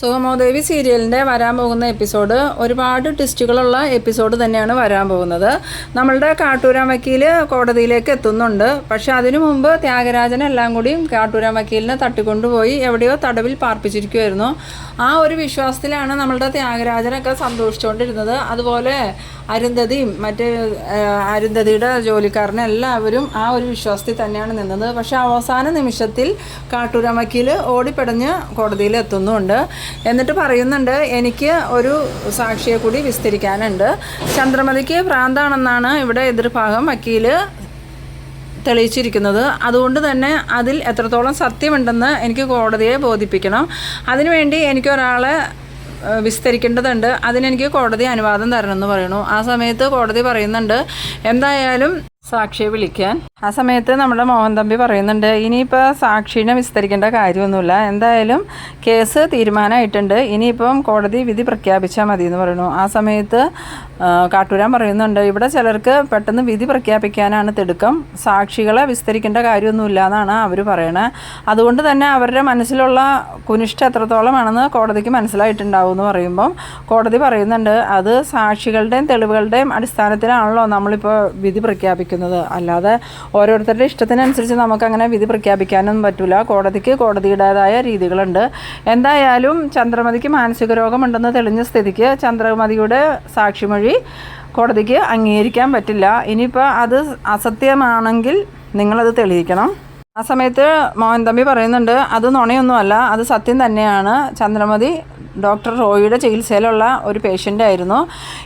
സുഗമോദേവി സീരിയലിന്റെ വരാൻ പോകുന്ന എപ്പിസോഡ് ഒരുപാട് ട്വിസ്റ്റുകളുള്ള എപ്പിസോഡ് തന്നെയാണ് വരാൻ പോകുന്നത്. നമ്മളുടെ കാട്ടൂരാൻ വക്കീൽ കോടതിയിലേക്ക് എത്തുന്നുണ്ട്. പക്ഷേ അതിനു മുമ്പ് ത്യാഗരാജൻ എല്ലാം കൂടി കാട്ടൂരാൻ വക്കീലിനെ തട്ടിക്കൊണ്ടുപോയി എവിടെയോ തടവിൽ പാർപ്പിച്ചിരിക്കുമായിരുന്നു ആ ഒരു വിശ്വാസത്തിലാണ് നമ്മളുടെ ത്യാഗരാജനൊക്കെ സന്തോഷിച്ചുകൊണ്ടിരുന്നത്. അതുപോലെ അരുന്ധതിയും മറ്റ് അരുന്ധതിയുടെ ജോലിക്കാരനും എല്ലാവരും ആ ഒരു വിശ്വാസത്തിൽ തന്നെയാണ് നിന്നത്. പക്ഷേ അവസാന നിമിഷത്തിൽ കാട്ടുരമക്കിൽ ഓടിപ്പടഞ്ഞ് കോടതിയിൽ എത്തുന്നുണ്ട് എന്നിട്ട് പറയുന്നുണ്ട് എനിക്ക് ഒരു സാക്ഷിയെ കൂടി വിസ്തരിക്കാനുണ്ട്. ചന്ദ്രമതിക്ക് ഭ്രാന്താണെന്നാണ് ഇവിടെ എതിർഭാഗം വക്കീൽ തെളിയിച്ചിരിക്കുന്നത്. അതുകൊണ്ട് തന്നെ അതിൽ എത്രത്തോളം സത്യമുണ്ടെന്ന് എനിക്ക് കോടതിയെ ബോധിപ്പിക്കണം. അതിനുവേണ്ടി എനിക്കൊരാളെ ഏഹ്, വിസ്തരിക്കേണ്ടതുണ്ട്. അതിനെനിക്ക് കോടതി അനുവാദം എന്ന് പറയുന്നു. ആ സമയത്ത് കോടതി പറയുന്നുണ്ട് എന്തായാലും സാക്ഷിയെ വിളിക്കാൻ. ആ സമയത്ത് നമ്മുടെ മോഹൻ തമ്പി പറയുന്നുണ്ട് ഇനിയിപ്പോൾ സാക്ഷിനെ വിസ്തരിക്കേണ്ട കാര്യമൊന്നുമില്ല. എന്തായാലും കേസ് തീരുമാനമായിട്ടുണ്ട്. ഇനിയിപ്പം കോടതി വിധി പ്രഖ്യാപിച്ചാൽ മതി എന്ന് പറയുന്നു. ആ സമയത്ത് കാട്ടൂരാൻ പറയുന്നുണ്ട് ഇവിടെ ചിലർക്ക് പെട്ടെന്ന് വിധി പ്രഖ്യാപിക്കാനാണ് തിടുക്കം. സാക്ഷികളെ വിസ്തരിക്കേണ്ട കാര്യമൊന്നുമില്ല എന്നാണ് അവർ പറയണത് അതുകൊണ്ട് തന്നെ അവരുടെ മനസ്സിലുള്ള കുനിഷ്ഠ എത്രത്തോളമാണെന്ന് കോടതിക്ക് മനസ്സിലായിട്ടുണ്ടാവും എന്ന് പറയുമ്പം കോടതി പറയുന്നുണ്ട് അത് സാക്ഷികളുടെയും തെളിവുകളുടെയും അടിസ്ഥാനത്തിലാണല്ലോ നമ്മളിപ്പോൾ വിധി പ്രഖ്യാപിക്കുന്നത്. അല്ലാതെ ഓരോരുത്തരുടെ ഇഷ്ടത്തിനനുസരിച്ച് നമുക്കങ്ങനെ വിധി പ്രഖ്യാപിക്കാനൊന്നും പറ്റില്ല കോടതിക്ക് കോടതിയുടേതായ രീതികളുണ്ട്. എന്തായാലും ചന്ദ്രമതിക്ക് മാനസിക രോഗമുണ്ടെന്ന് തെളിഞ്ഞ സ്ഥിതിക്ക് ചന്ദ്രമതിയുടെ സാക്ഷിമൊഴി കോടതിക്ക് അംഗീകരിക്കാൻ പറ്റില്ല. ഇനിയിപ്പോൾ അത് അസത്യമാണെങ്കിൽ നിങ്ങളത് തെളിയിക്കണം. ആ സമയത്ത് മോഹൻ തമ്പി പറയുന്നുണ്ട് അത് നുണയൊന്നുമല്ല അത് സത്യം തന്നെയാണ്. ചന്ദ്രമതി ഡോക്ടർ റോയിയുടെ ചികിത്സയിലുള്ള ഒരു പേഷ്യന്റ് ആയിരുന്നു.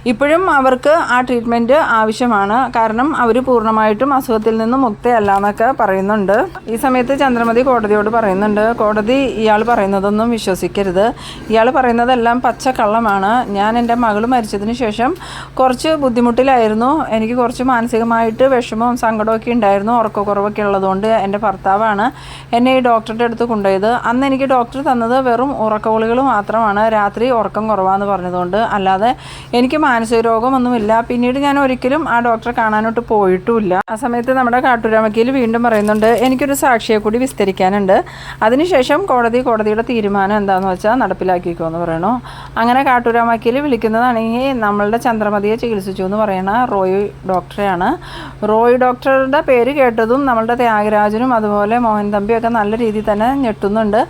ഇപ്പോഴും അവർക്ക് ആ ട്രീറ്റ്മെന്റ് ആവശ്യമാണ്. കാരണം അവർ പൂർണമായിട്ടും അസുഖത്തിൽ നിന്ന് മുക്തയല്ല എന്നൊക്കെ പറയുന്നുണ്ട്. ഈ സമയത്ത് ചന്ദ്രമതി കോടതിയോട് പറയുന്നുണ്ട് കോടതി ഇയാൾ പറയുന്നതൊന്നും വിശ്വസിക്കരുത്. ഇയാൾ പറയുന്നതെല്ലാം പച്ചക്കള്ളമാണ്. ഞാൻ എന്റെ മകൾ മരിച്ചതിന് ശേഷം കുറച്ച് ബുദ്ധിമുട്ടിലായിരുന്നു. എനിക്ക് കുറച്ച് മാനസികമായിട്ട് വിഷമവും സങ്കടമൊക്കെ ഉണ്ടായിരുന്നു. ഉറക്കക്കുറവൊക്കെ ഉള്ളതുകൊണ്ട് എന്റെ ഭർത്താവാണ്. എന്നെ ഈ ഡോക്ടറുടെ അടുത്ത് കൊണ്ടുപോയത്. അന്ന് എനിക്ക് ഡോക്ടർ തന്നത് വെറും ഉറക്കഗുളികൾ മാത്രമാണ്. രാത്രി ഉറക്കം കുറവാന്ന് പറഞ്ഞതുകൊണ്ട്. അല്ലാതെ എനിക്ക് മാനസിക രോഗമൊന്നുമില്ല. പിന്നീട് ഞാൻ ഒരിക്കലും ആ ഡോക്ടറെ കാണാനോട്ട് പോയിട്ടുമില്ല ആ സമയത്ത് നമ്മുടെ കാട്ടൂരാ വീണ്ടും പറയുന്നുണ്ട് എനിക്കൊരു സാക്ഷിയെ കൂടി വിസ്തരിക്കാനുണ്ട്. അതിനുശേഷം കോടതി കോടതിയുടെ തീരുമാനം എന്താണെന്ന് വെച്ചാൽ നടപ്പിലാക്കിക്കോ എന്ന് പറയണു. അങ്ങനെ കാട്ടൂരാ വക്കീൽ വിളിക്കുന്നതാണെങ്കിൽ നമ്മളുടെ ചന്ദ്രമതിയെ ചികിത്സിച്ചു എന്ന് പറയുന്ന റോയ് ഡോക്ടറെയാണ്. റോയ് ഡോക്ടറുടെ പേര് കേട്ടതും നമ്മളുടെ ത്യാഗരാജനും അതുപോലെ മോഹൻ തമ്പിയൊക്കെ നല്ല രീതിയിൽ തന്നെ ഞെട്ടുന്നുണ്ട്.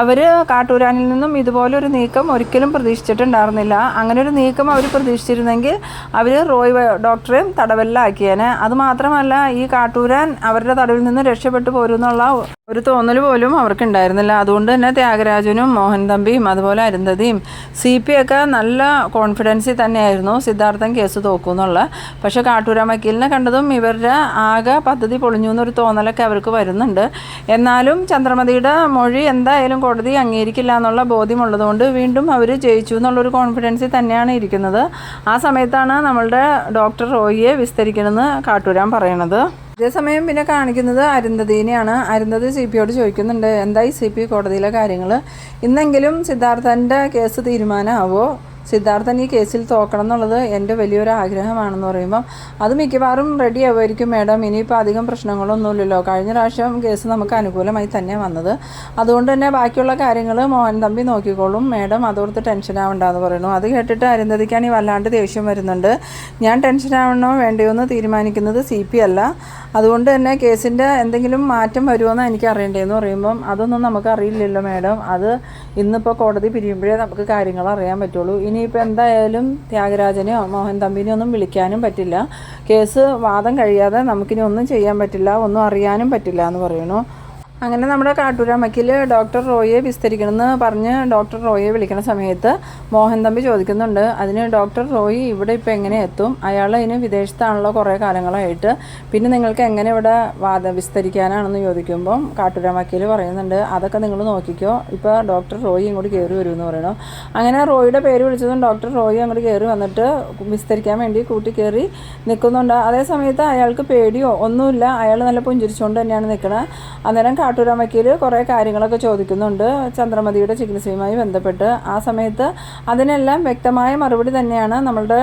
അവർ കാട്ടൂരാനിൽ നിന്നും ഇതുപോലൊരു നീക്കം ഒരിക്കലും പ്രതീക്ഷിച്ചിട്ടുണ്ടായിരുന്നില്ല. അങ്ങനെ ഒരു നീക്കം അവർ പ്രതീക്ഷിച്ചിരുന്നെങ്കിൽ അവർ റോയ് ഡോക്ടറെയും തടവലിലാക്കിയേനെ അതുമാത്രമല്ല ഈ കാട്ടൂരാൻ അവരുടെ തടവിൽ നിന്ന് രക്ഷപ്പെട്ടു പോരുന്നുള്ള ഒരു തോന്നൽ പോലും അവർക്ക് ഉണ്ടായിരുന്നില്ല അതുകൊണ്ട് തന്നെ ത്യാഗരാജനും മോഹൻ തമ്പിയും അതുപോലെ അരുന്ധതിയും സി പി ഒക്കെ നല്ല കോൺഫിഡൻസിൽ തന്നെയായിരുന്നു സിദ്ധാർത്ഥൻ കേസ് തോക്കുന്നുള്ള. പക്ഷേ കാട്ടൂരാ വക്കീലിനെ കണ്ടതും ഇവരുടെ ആകെ പദ്ധതി പൊളിഞ്ഞു എന്നൊരു തോന്നലൊക്കെ അവർക്ക് വരുന്നുണ്ട്. എന്നാലും ചന്ദ്രമതിയുടെ മൊഴി എന്തായാലും കോടതി അംഗീകരിക്കില്ല എന്നുള്ള ബോധ്യമുള്ളതുകൊണ്ട് വീണ്ടും അവർ ജയിച്ചു എന്നുള്ളൊരു കോൺഫിഡൻസിൽ തന്നെയാണ് ഇരിക്കുന്നത്. ആ സമയത്താണ് നമ്മളുടെ ഡോക്ടർ റോയിയെ വിസ്തരിക്കണമെന്ന് കാട്ടൂരാൻ പറയണത്. അതേസമയം പിന്നെ കാണിക്കുന്നത് അരുന്ധതിനെയാണ്. അരുന്ധതി സി പിയോട് ചോദിക്കുന്നുണ്ട് എന്തായി സി പി കോടതിയിലെ കാര്യങ്ങൾ ഇന്നെങ്കിലും സിദ്ധാർത്ഥന്റെ കേസ് തീരുമാനമാവോ സിദ്ധാർത്ഥൻ ഈ കേസിൽ തോക്കണം എന്നുള്ളത് എന്റെ വലിയൊരു ആഗ്രഹമാണെന്ന് പറയുമ്പം അത് മിക്കവാറും റെഡി ആവുമായിരിക്കും മാഡം ഇനിയിപ്പോൾ അധികം പ്രശ്നങ്ങളൊന്നുമില്ലല്ലോ. കഴിഞ്ഞ പ്രാവശ്യം കേസ് നമുക്ക് അനുകൂലമായി തന്നെ വന്നത്. അതുകൊണ്ട് തന്നെ ബാക്കിയുള്ള കാര്യങ്ങൾ മോഹൻ തമ്പി നോക്കിക്കോളും. മാഡം അതോർത്ത് ടെൻഷൻ ആവണ്ടെന്ന് പറയുന്നു. അത് കേട്ടിട്ട് അരുന്ധതിക്കാൻ ഈ വല്ലാണ്ട് ദേഷ്യം വരുന്നുണ്ട്. ഞാൻ ടെൻഷൻ ആവണോ വേണ്ടയോ എന്ന് തീരുമാനിക്കുന്നത് സി പി അല്ല. അതുകൊണ്ട് തന്നെ കേസിന്റെ എന്തെങ്കിലും മാറ്റം വരുമോ എനിക്ക് അറിയണ്ടേന്ന് പറയുമ്പം അതൊന്നും നമുക്ക് അറിയില്ലല്ലോ മാഡം അത് ഇന്നിപ്പോൾ കോടതി പിരിയുമ്പോഴേ നമുക്ക് കാര്യങ്ങൾ അറിയാൻ പറ്റുള്ളൂ. ഇനിയിപ്പോൾ എന്തായാലും ത്യാഗരാജനെയോ മോഹൻ തമ്പിനെയോ ഒന്നും വിളിക്കാനും പറ്റില്ല. കേസ് വാദം കഴിയാതെ നമുക്കിനി ഒന്നും ചെയ്യാൻ പറ്റില്ല ഒന്നും അറിയാനും പറ്റില്ല എന്ന് പറയുന്നു. അങ്ങനെ നമ്മുടെ കാട്ടൂരാമ്മയ്ക്കിൽ ഡോക്ടർ റോയെ വിസ്തരിക്കണമെന്ന് പറഞ്ഞ് ഡോക്ടർ റോയെ വിളിക്കുന്ന സമയത്ത് മോഹൻ തമ്പി ചോദിക്കുന്നുണ്ട് അതിന് ഡോക്ടർ റോയി ഇവിടെ ഇപ്പോൾ എങ്ങനെ എത്തും? അയാൾ അതിന് വിദേശത്താണല്ലോ കുറേ കാലങ്ങളായിട്ട്. പിന്നെ നിങ്ങൾക്ക് എങ്ങനെ ഇവിടെ വാദ വിസ്തരിക്കാനാണെന്ന് ചോദിക്കുമ്പം കാട്ടൂരാമ്മയ്ക്കിൽ പറയുന്നുണ്ട് അതൊക്കെ നിങ്ങൾ നോക്കിക്കോ ഇപ്പോൾ ഡോക്ടർ റോയി ഇങ്ങോട്ട് കയറി വരുമെന്ന് പറയണു. അങ്ങനെ റോയിയുടെ പേര് വിളിച്ചതും ഡോക്ടർ റോയി അങ്ങോട്ട് കയറി വന്നിട്ട് വിസ്തരിക്കാൻ വേണ്ടി കൂട്ടി കയറി നിൽക്കുന്നുണ്ട്. അതേ സമയത്ത് അയാൾക്ക് പേടിയോ ഒന്നുമില്ല അയാൾ നല്ല പുഞ്ചിരിച്ചുകൊണ്ട് തന്നെയാണ് നിൽക്കുന്നത് അന്നേരം കാട്ടൂരാൻ വക്കീൽ കുറേ കാര്യങ്ങളൊക്കെ ചോദിക്കുന്നുണ്ട്. ചന്ദ്രമതിയുടെ ചികിത്സയുമായി ബന്ധപ്പെട്ട്. ആ സമയത്ത് അതിനെല്ലാം വ്യക്തമായ മറുപടി തന്നെയാണ് നമ്മളുടെ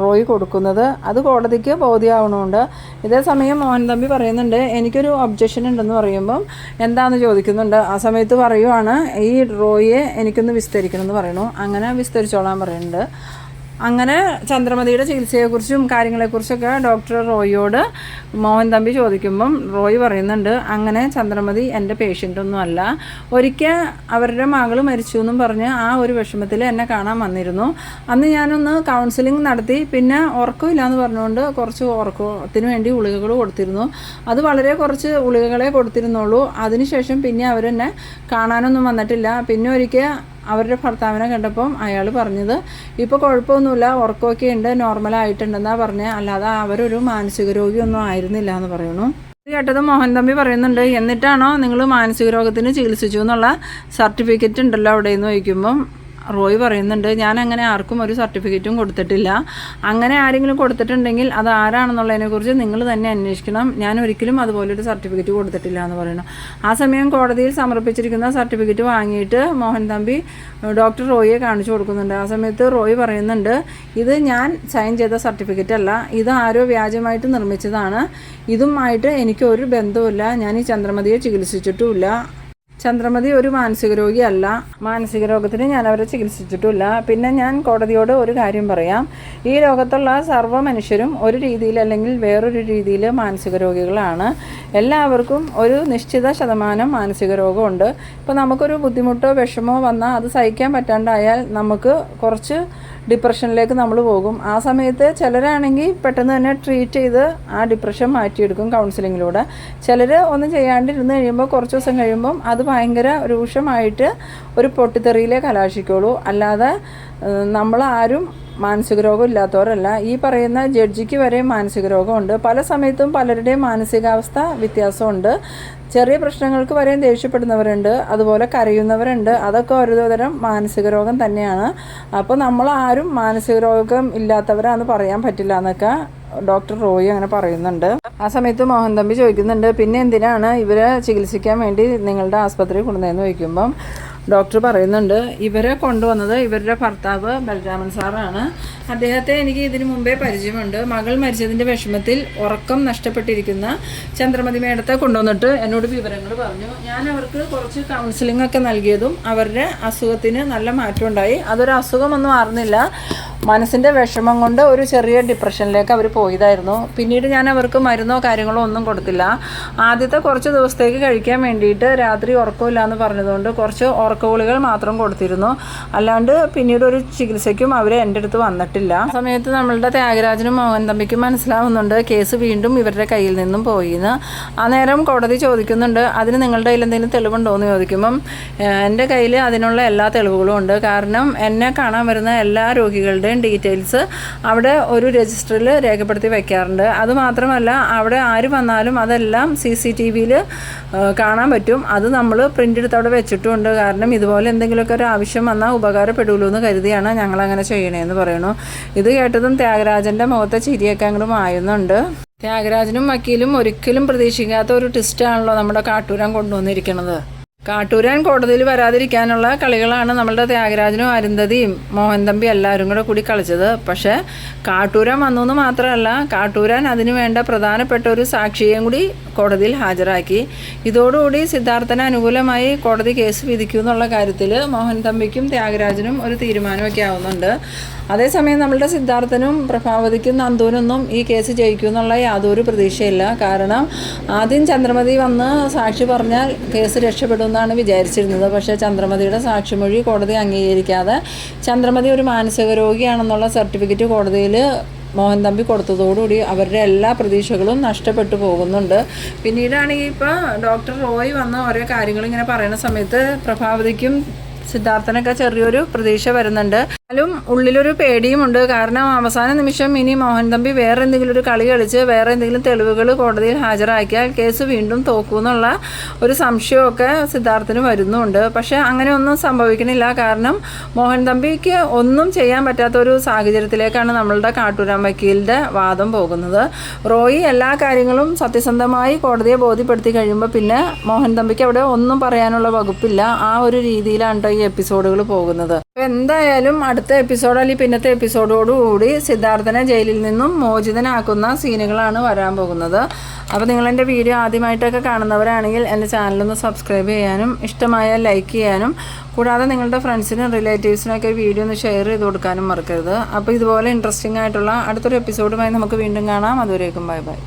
റോയ് കൊടുക്കുന്നത്. അത് കോടതിക്ക് ബോധ്യമാവണമുണ്ട്. ഇതേ സമയം മോഹൻ തമ്പി പറയുന്നുണ്ട് എനിക്കൊരു ഒബ്ജക്ഷൻ ഉണ്ടെന്ന് പറയുമ്പം എന്താണെന്ന് ചോദിക്കുന്നുണ്ട്. ആ സമയത്ത് പറയുവാണ് ഈ റോയെ എനിക്കൊന്ന് വിസ്തരിക്കണം എന്ന് പറയണു അങ്ങനെ വിസ്തരിച്ചോളാൻ പറയുന്നുണ്ട്. അങ്ങനെ ചന്ദ്രമതിയുടെ ചികിത്സയെക്കുറിച്ചും കാര്യങ്ങളെക്കുറിച്ചൊക്കെ ഡോക്ടർ റോയിയോട് മോഹൻ തമ്പി ചോദിക്കുമ്പം റോയ് പറയുന്നുണ്ട് അങ്ങനെ ചന്ദ്രമതി എന്റെ പേഷ്യന്റൊന്നും അല്ല ഒരിക്കൽ അവരുടെ മകൾ മരിച്ചു എന്നും പറഞ്ഞ് ആ ഒരു വിഷമത്തിൽ എന്നെ കാണാൻ വന്നിരുന്നു. അന്ന് ഞാനൊന്ന് കൗൺസിലിംഗ് നടത്തി പിന്നെ ഉറക്കമില്ല എന്ന് പറഞ്ഞുകൊണ്ട് കുറച്ച് ഉറക്കത്തിന് വേണ്ടി ഗുളികകൾ കൊടുത്തിരുന്നു. അത് വളരെ കുറച്ച് ഗുളികകളെ കൊടുത്തിരുന്നുള്ളൂ. അതിനുശേഷം പിന്നെ അവരെന്നെ കാണാനൊന്നും വന്നിട്ടില്ല. പിന്നെ ഒരിക്കൽ അവരുടെ ഭർത്താവിനെ കണ്ടപ്പം അയാൾ പറഞ്ഞത് ഇപ്പോൾ കുഴപ്പമൊന്നുമില്ല ഉറക്കമൊക്കെ ഉണ്ട് നോർമലായിട്ടുണ്ടെന്നാണ് പറഞ്ഞത് അല്ലാതെ അവരൊരു മാനസിക രോഗിയൊന്നും ആയിരുന്നില്ല എന്ന് പറയുന്നു. കേട്ടത് മോഹൻ തമ്പി പറയുന്നുണ്ട് എന്നിട്ടാണോ നിങ്ങൾ മാനസിക രോഗത്തിന് ചികിത്സിച്ചു എന്നുള്ള സർട്ടിഫിക്കറ്റ് ഉണ്ടല്ലോ അവിടെ നിന്ന് ചോദിക്കുമ്പം റോയ് പറയുന്നുണ്ട് ഞാൻ അങ്ങനെ ആർക്കും ഒരു സർട്ടിഫിക്കറ്റും കൊടുത്തിട്ടില്ല. അങ്ങനെ ആരെങ്കിലും കൊടുത്തിട്ടുണ്ടെങ്കിൽ അത് ആരാണെന്നുള്ളതിനെക്കുറിച്ച് നിങ്ങൾ തന്നെ അന്വേഷിക്കണം. ഞാൻ ഒരിക്കലും അതുപോലൊരു സർട്ടിഫിക്കറ്റ് കൊടുത്തിട്ടില്ല എന്ന് പറയുന്നു. ആ സമയം കോടതിയിൽ സമർപ്പിച്ചിരിക്കുന്ന സർട്ടിഫിക്കറ്റ് വാങ്ങിയിട്ട് മോഹൻ തമ്പി ഡോക്ടർ റോയിയെ കാണിച്ചു കൊടുക്കുന്നുണ്ട്. ആ സമയത്ത് റോയ് പറയുന്നുണ്ട് ഇത് ഞാൻ സൈൻ ചെയ്ത സർട്ടിഫിക്കറ്റ് അല്ല. ഇത് ആരോ വ്യാജമായിട്ട് നിർമ്മിച്ചതാണ്. ഇതുമായിട്ട് എനിക്ക് ഒരു ബന്ധവുമില്ല. ഞാൻ ഈ ചന്ദ്രമതിയെ ചികിത്സിച്ചിട്ടുമില്ല. ചന്ദ്രമതി ഒരു മാനസിക രോഗിയല്ല. മാനസിക രോഗത്തിന് ഞാൻ അവരെ ചികിത്സിച്ചിട്ടില്ല പിന്നെ ഞാൻ കോടതിയോട് ഒരു കാര്യം പറയാം. ഈ ലോകത്തുള്ള സർവ മനുഷ്യരും ഒരു രീതിയിൽ അല്ലെങ്കിൽ വേറൊരു രീതിയിൽ മാനസിക രോഗികളാണ്. എല്ലാവർക്കും ഒരു നിശ്ചിത ശതമാനം മാനസിക രോഗമുണ്ട്. ഇപ്പോൾ നമുക്കൊരു ബുദ്ധിമുട്ടോ വിഷമോ വന്നാൽ അത് സഹിക്കാൻ പറ്റാണ്ടായാൽ നമുക്ക് കുറച്ച് ഡിപ്രഷനിലേക്ക് നമ്മൾ പോകും. ആ സമയത്ത് ചിലരാണെങ്കിൽ പെട്ടെന്ന് തന്നെ ട്രീറ്റ് ചെയ്ത് ആ ഡിപ്രഷൻ മാറ്റിയെടുക്കും കൗൺസിലിങ്ങിലൂടെ. ചിലർ ഒന്നും ചെയ്യാണ്ടിരുന്ന് കഴിയുമ്പോൾ കുറച്ച് ദിവസം കഴിയുമ്പം അത് ഭയങ്കര രൂക്ഷമായിട്ട് ഒരു പൊട്ടിത്തെറിയിലേ കലാശിക്കുള്ളൂ. അല്ലാതെ നമ്മളാരും മാനസിക രോഗം ഇല്ലാത്തവരല്ല ഈ പറയുന്ന ജഡ്ജിക്ക് വരെ മാനസിക രോഗമുണ്ട് പല സമയത്തും പലരുടെയും മാനസികാവസ്ഥ വ്യത്യാസമുണ്ട്. ചെറിയ പ്രശ്നങ്ങൾക്ക് വരെ ദേഷ്യപ്പെടുന്നവരുണ്ട്. അതുപോലെ കരയുന്നവരുണ്ട്. അതൊക്കെ ഓരോ തരം മാനസിക രോഗം തന്നെയാണ്. അപ്പോൾ നമ്മൾ ആരും മാനസിക രോഗം ഇല്ലാത്തവരാന്ന് പറയാൻ പറ്റില്ല എന്നൊക്കെ ഡോക്ടർ റോയി അങ്ങനെ പറയുന്നുണ്ട്. ആ സമയത്ത് മോഹൻ തമ്പി ചോദിക്കുന്നുണ്ട് പിന്നെ എന്തിനാണ് ഇവരെ ചികിത്സിക്കാൻ വേണ്ടി നിങ്ങളുടെ ആസ്പത്രിയിൽ കൊണ്ടുവന്നതെന്ന് ചോദിക്കുമ്പം ഡോക്ടർ പറയുന്നുണ്ട് ഇവരെ കൊണ്ടുവന്നത് ഇവരുടെ ഭർത്താവ് ബലരാമൻ സാറാണ്. അദ്ദേഹത്തെ എനിക്ക് ഇതിനു മുമ്പേ പരിചയമുണ്ട്. മകൾ മരിച്ചതിന്റെ വിഷമത്തിൽ ഉറക്കം നഷ്ടപ്പെട്ടിരിക്കുന്ന ചന്ദ്രമതി മേഡത്തെ കൊണ്ടുവന്നിട്ട് എന്നോട് വിവരങ്ങൾ പറഞ്ഞു. ഞാൻ അവർക്ക് കുറച്ച് കൗൺസിലിംഗ് ഒക്കെ നൽകിയതും അവരുടെ അസുഖത്തിന് നല്ല മാറ്റമുണ്ടായി. അതൊരു അസുഖമൊന്നും അറിഞ്ഞില്ല മനസ്സിന്റെ വിഷമം കൊണ്ട് ഒരു ചെറിയ ഡിപ്രഷനിലേക്ക് അവർ പോയതായിരുന്നു. പിന്നീട് ഞാൻ അവർക്ക് മരുന്നോ കാര്യങ്ങളോ ഒന്നും കൊടുത്തില്ല. ആദ്യത്തെ കുറച്ച് ദിവസത്തേക്ക് കഴിക്കാൻ വേണ്ടിയിട്ട് രാത്രി ഉറക്കമില്ല എന്ന് പറഞ്ഞതുകൊണ്ട് കുറച്ച് ഉറക്കഗുളികൾ മാത്രം കൊടുത്തിരുന്നു. അല്ലാണ്ട് പിന്നീട് ഒരു ചികിത്സയ്ക്കും അവർ എന്റെ അടുത്ത് വന്നിട്ടില്ല. ആ സമയത്ത് നമ്മളുടെ ത്യാഗരാജനും മോഹൻ തമ്പിക്കും മനസ്സിലാവുന്നുണ്ട് കേസ് വീണ്ടും ഇവരുടെ കയ്യിൽ നിന്നും പോയിന്ന്. ആ നേരം കോടതി ചോദിക്കുന്നുണ്ട് അതിന് നിങ്ങളുടെ കയ്യിൽ എന്തെങ്കിലും തെളിവുണ്ടോ? എന്ന് ചോദിക്കുമ്പം എന്റെ കയ്യിൽ അതിനുള്ള എല്ലാ തെളിവുകളും ഉണ്ട്. കാരണം എന്നെ കാണാൻ വരുന്ന എല്ലാ രോഗികളുടെയും ഡീറ്റെയിൽസ് അവിടെ ഒരു രജിസ്റ്ററിൽ രേഖപ്പെടുത്തി വെക്കാറുണ്ട്. അതുമാത്രമല്ല അവിടെ ആര് വന്നാലും അതെല്ലാം സി സി ടി വിയിൽ കാണാൻ പറ്റും. അത് നമ്മൾ പ്രിന്റ് എടുത്ത് അവിടെ വെച്ചിട്ടുമുണ്ട് കാരണം ഇതുപോലെ എന്തെങ്കിലുമൊക്കെ ഒരു ആവശ്യം വന്നാൽ ഉപകാരപ്പെടുള്ളൂ എന്ന് കരുതിയാണ് ഞങ്ങളങ്ങനെ ചെയ്യണേന്ന് പറയണു ഇത് കേട്ടതും ത്യാഗരാജന്റെ മുഖത്തെ ചിരിയൊക്കെ അങ്ങോട്ട് മായുന്നുണ്ട്. ത്യാഗരാജനും വക്കീലും ഒരിക്കലും പ്രതീക്ഷിക്കാത്ത ഒരു ട്വിസ്റ്റാണല്ലോ നമ്മുടെ കാട്ടൂരം കൊണ്ടുവന്നിരിക്കുന്നത് കാട്ടൂരാൻ കോടതിയിൽ വരാതിരിക്കാനുള്ള കളികളാണ് നമ്മളുടെ ത്യാഗരാജനും അരുന്ധതിയും. മോഹൻ തമ്പി എല്ലാവരും കൂടെ കൂടി കളിച്ചത്. പക്ഷേ കാട്ടൂരാൻ വന്നു എന്ന് മാത്രമല്ല കാട്ടൂരാൻ അതിനു വേണ്ട പ്രധാനപ്പെട്ട ഒരു സാക്ഷിയെയും കൂടി കോടതിയിൽ ഹാജരാക്കി. ഇതോടുകൂടി സിദ്ധാർത്ഥന് അനുകൂലമായി കോടതി കേസ് വിധിക്കൂ എന്നുള്ള കാര്യത്തിൽ മോഹൻ തമ്പിക്കും ത്യാഗരാജനും ഒരു തീരുമാനമൊക്കെ ആവുന്നുണ്ട്. അതേസമയം നമ്മളുടെ സിദ്ധാർത്ഥനും പ്രഭാവതിക്കും നന്ദുവിനൊന്നും ഈ കേസ് ജയിക്കും എന്നുള്ള യാതൊരു പ്രതീക്ഷയില്ല. കാരണം ആദ്യം ചന്ദ്രമതി വന്ന് സാക്ഷി പറഞ്ഞാൽ കേസ് രക്ഷപ്പെടുമെന്നാണ് വിചാരിച്ചിരുന്നത്. പക്ഷേ ചന്ദ്രമതിയുടെ സാക്ഷിമൊഴി കോടതി അംഗീകരിക്കാതെ ചന്ദ്രമതി ഒരു മാനസിക രോഗിയാണെന്നുള്ള സർട്ടിഫിക്കറ്റ് കോടതിയിൽ മോഹൻ തമ്പി കൊടുത്തതോടുകൂടി അവരുടെ എല്ലാ പ്രതീക്ഷകളും നഷ്ടപ്പെട്ടു പോകുന്നുണ്ട്. പിന്നീടാണെങ്കിൽ ഇപ്പോൾ ഡോക്ടർ റോയ് വന്ന് ഓരോ കാര്യങ്ങൾ ഇങ്ങനെ പറയുന്ന സമയത്ത് പ്രഭാവതിക്കും സിദ്ധാർത്ഥനൊക്കെ ചെറിയൊരു പ്രതീക്ഷ വരുന്നുണ്ട്. എന്നാലും ഉള്ളിലൊരു പേടിയുമുണ്ട്. കാരണം അവസാന നിമിഷം ഇനി മോഹൻ തമ്പി വേറെ എന്തെങ്കിലും ഒരു കളി കളിച്ച് വേറെ എന്തെങ്കിലും തെളിവുകൾ കോടതിയിൽ ഹാജരാക്കിയാൽ കേസ് വീണ്ടും തോക്കുമെന്നുള്ള ഒരു സംശയമൊക്കെ സിദ്ധാർത്ഥിന് വരുന്നുണ്ട്. പക്ഷെ അങ്ങനെ ഒന്നും സംഭവിക്കണില്ല കാരണം മോഹൻ തമ്പിക്ക് ഒന്നും ചെയ്യാൻ പറ്റാത്ത ഒരു സാഹചര്യത്തിലേക്കാണ് നമ്മളുടെ കാട്ടൂരാം വക്കീലിന്റെ വാദം പോകുന്നത്. റോയി എല്ലാ കാര്യങ്ങളും സത്യസന്ധമായി കോടതിയെ ബോധ്യപ്പെടുത്തി കഴിയുമ്പോൾ പിന്നെ മോഹൻ തമ്പിക്ക് അവിടെ ഒന്നും പറയാനുള്ള വകുപ്പില്ല. ആ ഒരു രീതിയിലാണ് ഈ എപ്പിസോഡുകൾ പോകുന്നത്. എന്തായാലും അടുത്ത എപ്പിസോഡ് അല്ലെങ്കിൽ പിന്നത്തെ എപ്പിസോഡോടുകൂടി സിദ്ധാർത്ഥനെ ജയിലിൽ നിന്നും മോചിതനാക്കുന്ന സീനുകളാണ് വരാൻ പോകുന്നത്. അപ്പോൾ നിങ്ങളെന്റെ വീഡിയോ ആദ്യമായിട്ടൊക്കെ കാണുന്നവരാണെങ്കിൽ എന്റെ ചാനലൊന്ന് സബ്സ്ക്രൈബ് ചെയ്യാനും ഇഷ്ടമായ ലൈക്ക് ചെയ്യാനും കൂടാതെ നിങ്ങളുടെ ഫ്രണ്ട്സിനും റിലേറ്റീവ്സിനൊക്കെ വീഡിയോ ഒന്ന് ഷെയർ ചെയ്ത് കൊടുക്കാനും മറക്കരുത്. അപ്പോൾ ഇതുപോലെ ഇൻട്രസ്റ്റിംഗ് ആയിട്ടുള്ള അടുത്തൊരു എപ്പിസോഡുമായി നമുക്ക് വീണ്ടും കാണാം. അതുവരേക്കും ബൈ ബൈ